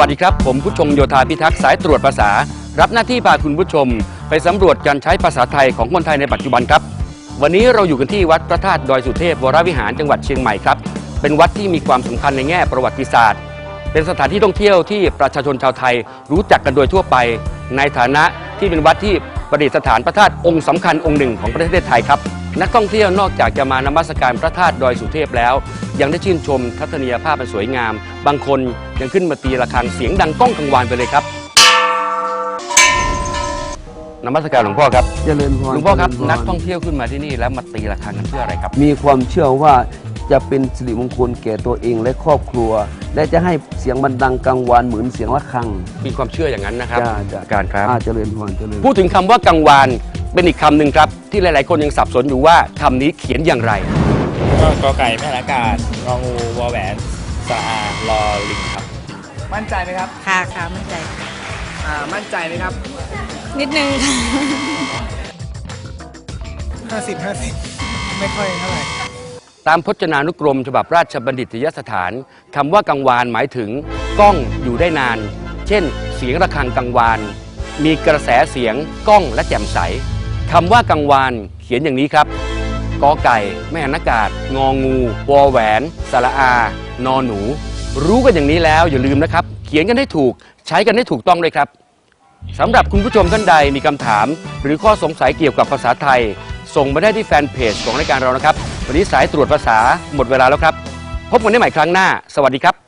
วัสดีครับ ผมผู้ชงโยธาพิทักษ์สายตรวจภาษา รับหน้าที่พาคุณผู้ชม ไปสำรวจการใช้ภาษาไทยของคนไทยในปัจจุบันครับ วันนี้เราอยู่กันที่วัดพระธาตุดอยสุเทพวรวิหารจังหวัดเชียงใหม่ครับเป็นวัดที่มีความสำคัญในแง่ประวัติศาสตร์ เป็นสถานที่ท่องเที่ยวที่ประชาชนชาวไทยรู้จักกันโดยทั่วไป ในฐานะที่เป็นวัดที่ประดิษฐานพระธาตุองค์สำคัญองค์หนึ่งของประเทศไทยครับ นักท่องเที่ยวนอกจากจะมานมัสการพระธาตุดอยสุเทพแล้ว ยังได้ชื่นชมทัศนียภาพอันสวยงาม บางคนยังขึ้นมาตีระฆังเสียงดังก้องกังวานไปเลยครับนมัสการหลวงพ่อครับเจริญพรหลวงพ่อครับ เจญพนักท่องเที่ยวขึ้นมาที่นี่แล้วมาตีระฆังกันเพื่ออะไรครับ มีความเชื่อว่าจะเป็นสิริมงคลแก่ตัวเองและครอบครัว และจะให้เสียงมันดังกังวานเหมือนเสียงะระฆังมีความเชื่ออย่างนั้นนะครับจ้าจ้าการครับอ่าเจริญพรเจริญพูดถึงคำว่ากังวาน เป็นอีกคำหนึ่งครับ ที่หลาย ๆ คนยังสับสนอยู่ว่าคำนี้เขียนอย่างไร ก็กอไก่แม่ละกาศงองูวอแหวนสระอารอลิงครับ มั่นใจไหมครับค่ะค่ะมั่นใจ อ่ามั่นใจไหมครับ นิดนึงค่ะ 50 50 ไม่ค่อยเท่าไหร่ ตามพจนานุกรมฉบับราชบัณฑิตยสถานคำว่ากังวานหมายถึงกล้องอยู่ได้นาน เช่น เสียงระฆังกังวาน มีกระแสเสียงก้องและแจ่มใส คำว่ากังวานเขียนอย่างนี้ครับกอไก่ แม่นากาศ งองู วอแหวน สระอา นอหนู รู้กันอย่างนี้แล้วอย่าลืมนะครับ เขียนกันให้ถูก ใช้กันให้ถูกต้องด้วยครับสำหรับคุณผู้ชมท่านใดมีคำถาม หรือข้อสงสัยเกี่ยวกับภาษาไทย ส่งมาได้ที่แฟนเพจของรายการเรานะครับ วันนี้สายตรวจภาษาหมดเวลาแล้วครับ พบกันได้ใหม่ครั้งหน้า สวัสดีครับ